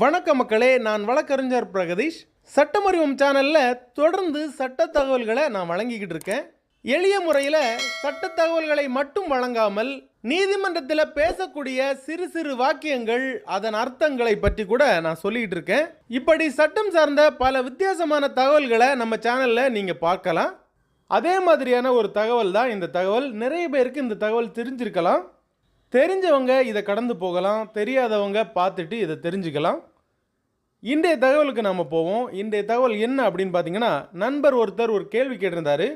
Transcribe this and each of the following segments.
வணக்க மக்களே நான் வழக்கறிஞர் பிரகதீஷ். சட்டமறிவம் சேனலில் தொடர்ந்து சட்ட தகவல்களை நான் வழங்கிக்கிட்டு இருக்கேன். எளிய முறையில் சட்ட தகவல்களை மட்டும் வழங்காமல் நீதிமன்றத்தில் பேசக்கூடிய சிறு சிறு வாக்கியங்கள் அதன் அர்த்தங்களை பற்றி கூட நான் சொல்லிக்கிட்டு இருக்கேன். இப்படி சட்டம் சார்ந்த பல வித்தியாசமான தகவல்களை நம்ம சேனலில் நீங்கள் பார்க்கலாம். அதே மாதிரியான ஒரு தகவல் தான் இந்த தகவல். நிறைய பேருக்கு இந்த தகவல் தெரிஞ்சிருக்கலாம். தெரிஞ்சவங்க இதை கடந்து போகலாம். தெரியாதவங்க பார்த்துட்டு இதை தெரிஞ்சுக்கலாம். இன்றைய தகவலுக்கு நாம் போவோம். இன்றைய தகவல் என்ன அப்படின்னு பார்த்தீங்கன்னா நண்பர் ஒருத்தர் ஒரு கேள்வி கேட்டிருந்தாரு.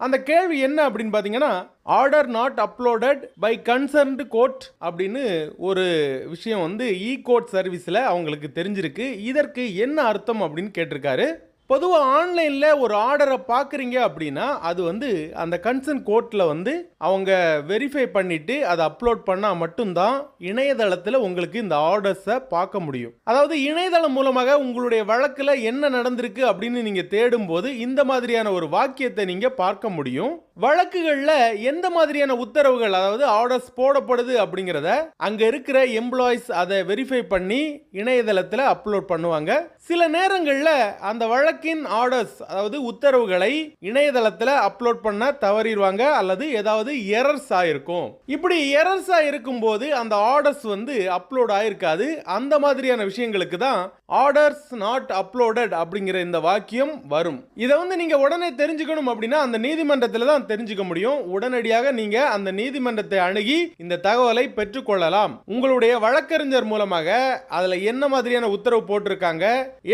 அந்த கேள்வி என்ன அப்படின்னு பார்த்தீங்கன்னா order not uploaded by concerned court அப்படின்னு ஒரு விஷயம் வந்து இ கோர்ட் சர்வீஸில் அவங்களுக்கு தெரிஞ்சிருக்கு. இதற்கு என்ன அர்த்தம் அப்படின்னு கேட்டிருக்காரு. பொதுவாக ஆன்லைனில் ஒரு ஆர்டரை பார்க்குறீங்க அப்படின்னா அது வந்து அந்த கன்சர்ன் கோர்ட்டில் வந்து அவங்க வெரிஃபை பண்ணிவிட்டு அதை அப்லோட் பண்ணால் மட்டும்தான் இணையதளத்தில் உங்களுக்கு இந்த ஆர்டர்ஸை பார்க்க முடியும். அதாவது இணையதளம் மூலமாக உங்களுடைய வழக்கில் என்ன நடந்திருக்கு அப்படின்னு நீங்கள் தேடும்போது இந்த மாதிரியான ஒரு வாக்கியத்தை நீங்கள் பார்க்க முடியும். வழக்குகளில் எந்த மாதிரியான உத்தரவுகள் அதாவது ஆர்டர்ஸ் போடப்படுது அப்படிங்கிறத அங்கே இருக்கிற எம்ப்ளாயிஸ் அதை வெரிஃபை பண்ணி இணையதளத்தில் அப்லோட் பண்ணுவாங்க. சில நேரங்களில் அந்த வழக்கின் ஆர்டர்ஸ் அதாவது உத்தரவுகளை இணையதளத்தில் அப்லோட் பண்ண தவறிடுவாங்க அல்லது ஏதாவது எரர்ஸ் ஆயிருக்கும். இப்படி எரர்ஸ் ஆயிருக்கும் போது அந்த ஆர்டர்ஸ் வந்து அப்லோட் ஆயிருக்காது. அந்த மாதிரியான விஷயங்களுக்கு தான் ஆர்டர்ஸ் நாட் அப்லோடட் அப்படிங்கிற இந்த வாக்கியம் வரும். இதை வந்து நீங்கள் உடனே தெரிஞ்சுக்கணும் அப்படின்னா அந்த நீதிமன்றத்தில் தான் தெரிஞ்சுக்க முடியும். உடனடியாக நீங்க அந்த நீதிமன்றத்தை அணுகி இந்த தகவலை பெற்றுக்கொள்ளலாம். உங்களுடைய வழக்கறிஞர் மூலமாக அதுல என்ன மாதிரியான உத்தரவு போட்டிருக்காங்க?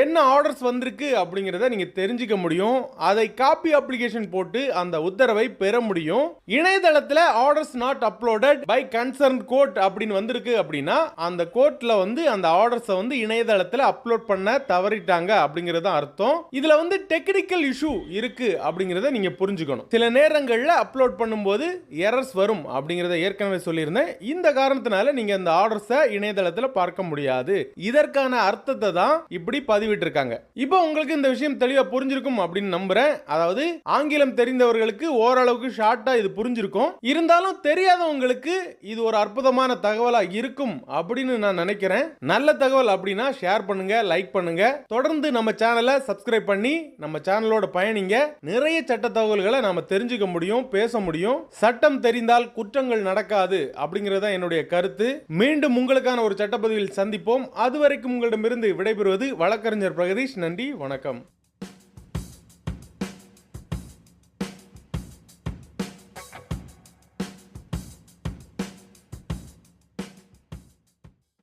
என்ன ஆர்டர்ஸ் வந்திருக்கு அப்படிங்கிறத நீங்க தெரிஞ்சுக்க முடியும். அதை காப்பி அப்ளிகேஷன் போட்டு அந்த உத்தரவை பெற முடியும். இணையதளத்தில் orders not uploaded by concern court அப்படின்னு வந்திருக்கு அப்படின்னா அந்த கோர்ட்ல வந்து அந்த ஆர்டர்ஸை வந்து இணையதளத்தில் அப்லோட் பண்ண தவறிட்டாங்க அப்படிங்கிறது தான் அர்த்தம். இதுல வந்து டெக்னிக்கல் இஷ்யூ இருக்கு அப்படிங்கிறத நீங்க புரிஞ்சுக்கணும். சில இடங்களில் அப்லோட் பண்ணும்போது எரர்ஸ் வரும் அப்படிங்கிறத ஏற்கனவே சொல்லியிருந்தேன். இந்த காரணத்தினால நீங்க அந்த ஆர்டர்ஸை இணையதளத்தில் பார்க்க முடியாது. இதற்கான அர்த்தத்தை தான் இப்படி பதிவிட்டிருக்காங்க. இப்போ உங்களுக்கு இந்த விஷயம் தெளிவாக புரிஞ்சிருக்கும் அப்படின்னு நம்புறேன். அதாவது ஆங்கிலம் தெரிந்தவர்களுக்கு ஓரளவுக்கு ஷார்ட்டா இது புரிஞ்சிருக்கும். இருந்தாலும் தெரியாதவங்களுக்கு இது ஒரு அற்புதமான தகவலா இருக்கும் அப்படின்னு நான் நினைக்கிறேன். நல்ல தகவல் அப்படின்னா ஷேர் பண்ணுங்க லைக் பண்ணுங்க. தொடர்ந்து நம்ம சேனலை சப்ஸ்கிரைப் பண்ணி நம்ம சேனலோட பயணிங்க. நிறைய சட்ட தகவல்களை நாம தெரிஞ்சுக்க முடியும் பேச முடியும். சட்டம் தெரிந்தால் குற்றங்கள் நடக்காது அப்படிங்கறது தான் என்னுடைய கருத்து. மீண்டும் உங்களுக்கான ஒரு சட்டப்பதிவில் சந்திப்போம். அதுவரைக்கும் உங்களிடமிருந்து விடைபெறுவது வழக்கறிஞர் பிரகதீஷ். நன்றி வணக்கம்.